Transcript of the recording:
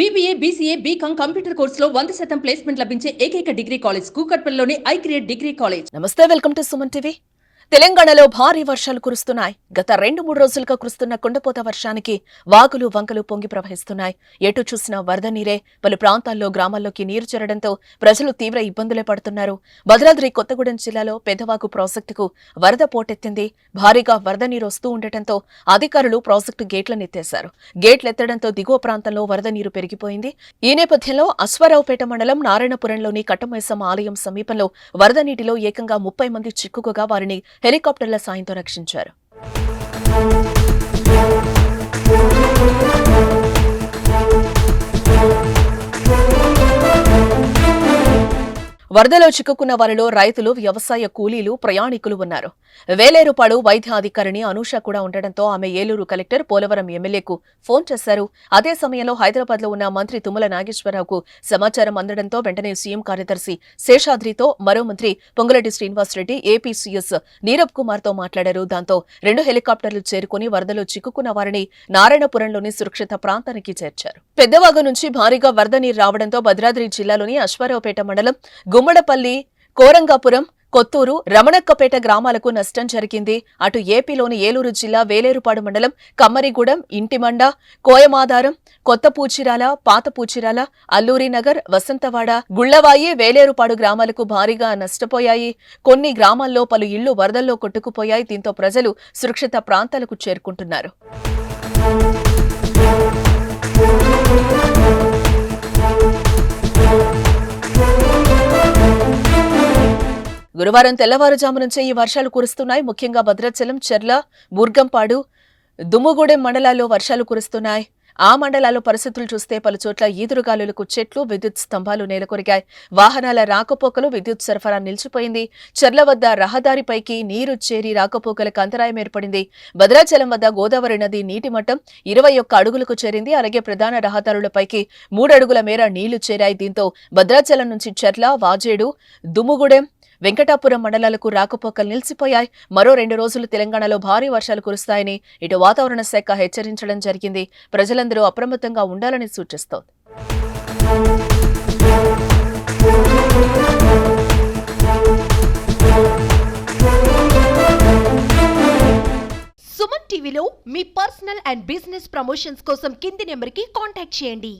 BBA BCA BCom computer కోర్సులో వంద శాతం ప్లేస్మెంట్ లభించే ఏకైక డిగ్రీ కాలేజ్ కూకట్పల్లిలోని ఐ క్రియేట్ డిగ్రీ కాలేజ్ నమస్తే వెల్కమ్ టు సుమన్ టీవీ. తెలంగాణలో భారీ వర్షాలు కురుస్తున్నాయి. గత రెండు మూడు రోజులుగా కురుస్తున్న కుండపోత వర్షానికి వాగులు వంకలు పొంగి ప్రవహిస్తున్నాయి. ఎటు చూసినా వరద నీరే పలు ప్రాంతాల్లో గ్రామాల్లోకి నీరు చేరడంతో ప్రజలు తీవ్ర ఇబ్బందులే పడుతున్నారు. భద్రాద్రి కొత్తగూడెం జిల్లాలో పెద్దవాగు ప్రాజెక్టుకు వరద పోటెత్తింది. భారీగా వరద నీరు వస్తూ ఉండటంతో అధికారులు ప్రాజెక్టు గేట్లను ఎత్తేశారు. గేట్లు దిగువ ప్రాంతంలో వరద నీరు పెరిగిపోయింది. ఈ నేపథ్యంలో అశ్వారావుపేట మండలం నారాయణపురంలోని కట్టమైసమ్మ ఆలయం సమీపంలో వరద నీటిలో ఏకంగా ముప్పై మంది చిక్కుకుగా వారిని హెలికాప్టర్ల సాయంతో రక్షించారు. వరదలో చిక్కుకున్న వారిలో రైతులు వ్యవసాయ కూలీలు ప్రయాణికులు ఉన్నారు. వేలేరుపాడు వైద్యాధికారిని అనూష కూడా ఉండడంతో ఆమె ఏలూరు కలెక్టర్ పోలవరం ఎమ్మెల్యేకు ఫోన్ చేశారు. అదే సమయంలో హైదరాబాద్లో ఉన్న మంత్రి తుమ్మల నాగేశ్వరరావుకు సమాచారం అందడంతో వెంటనే సీఎం కార్యదర్శి శేషాద్రితో మరో మంత్రి పొంగులటి శ్రీనివాసరెడ్డి ఏపీ సీఎస్ నీరబ్ కుమార్తో మాట్లాడారు. దాంతో రెండు హెలికాప్టర్లు చేరుకుని వరదలో చిక్కుకున్న వారిని నారాయణపురంలోని సురక్షిత ప్రాంతానికి చేర్చారు. పెద్దవాగు నుంచి భారీగా వరద నీరు రావడంతో భద్రాద్రి జిల్లాలోని అశ్వారావుపేట మండలం గుమ్మడపల్లి కోరంగాపురం కొత్తూరు రమణక్కపేట గ్రామాలకు నష్టం జరిగింది. అటు ఏపీలోని ఏలూరు జిల్లా వేలేరుపాడు మండలం కమ్మరిగూడెం ఇంటిమండ కోయమాధారం కొత్త పూచిరాల పాత పూచిరాల అల్లూరి నగర్ వసంతవాడ గుళ్ళవాయి వేలేరుపాడు గ్రామాలకు భారీగా నష్టపోయాయి. కొన్ని గ్రామాల్లో పలు ఇళ్ళు వరదల్లో కొట్టుకుపోయాయి. దీంతో ప్రజలు సురక్షిత ప్రాంతాలకు చేరుకుంటున్నారు. గురువారం తెల్లవారుజాము నుంచే ఈ వర్షాలు కురుస్తున్నాయి. ముఖ్యంగా భద్రాచలం చెర్ల బుర్గంపాడు దుమ్ముగూడెం మండలాల్లో వర్షాలు కురుస్తున్నాయి. ఆ మండలాల్లో పరిస్థితులు చూస్తే పలుచోట్ల ఈదురుగాలులకు చెట్లు విద్యుత్ స్తంభాలు నేలకొరిగాయి. వాహనాల రాకపోకలు విద్యుత్ సరఫరా నిలిచిపోయింది. చెర్ల వద్ద రహదారిపైకి నీరు చేరి రాకపోకలకు అంతరాయం ఏర్పడింది. భద్రాచలం వద్ద గోదావరి నది నీటి మట్టం ఇరవై ఒక్క అడుగులకు చేరింది. అలాగే ప్రధాన రహదారులపైకి మూడు అడుగుల మేర నీళ్ళు చేరాయి. దీంతో భద్రాచలం నుంచి చెర్ల వాజేడు దుమ్ముగూడెం వెంకటాపురం మండలాలకు రాకపోకలు నిలిచిపోయాయి. మరో రెండు రోజులు తెలంగాణలో భారీ వర్షాలు కురుస్తాయని ఇటు వాతావరణ శాఖ హెచ్చరించడం జరిగింది. ప్రజలందరూ అప్రమత్తంగా ఉండాలని సూచిస్తోంది. సుమన్ టీవీలో మీ పర్సనల్ అండ్ బిజినెస్ ప్రమోషన్స్ కోసం కింది నెంబర్కి కాంటాక్ట్ చేయండి.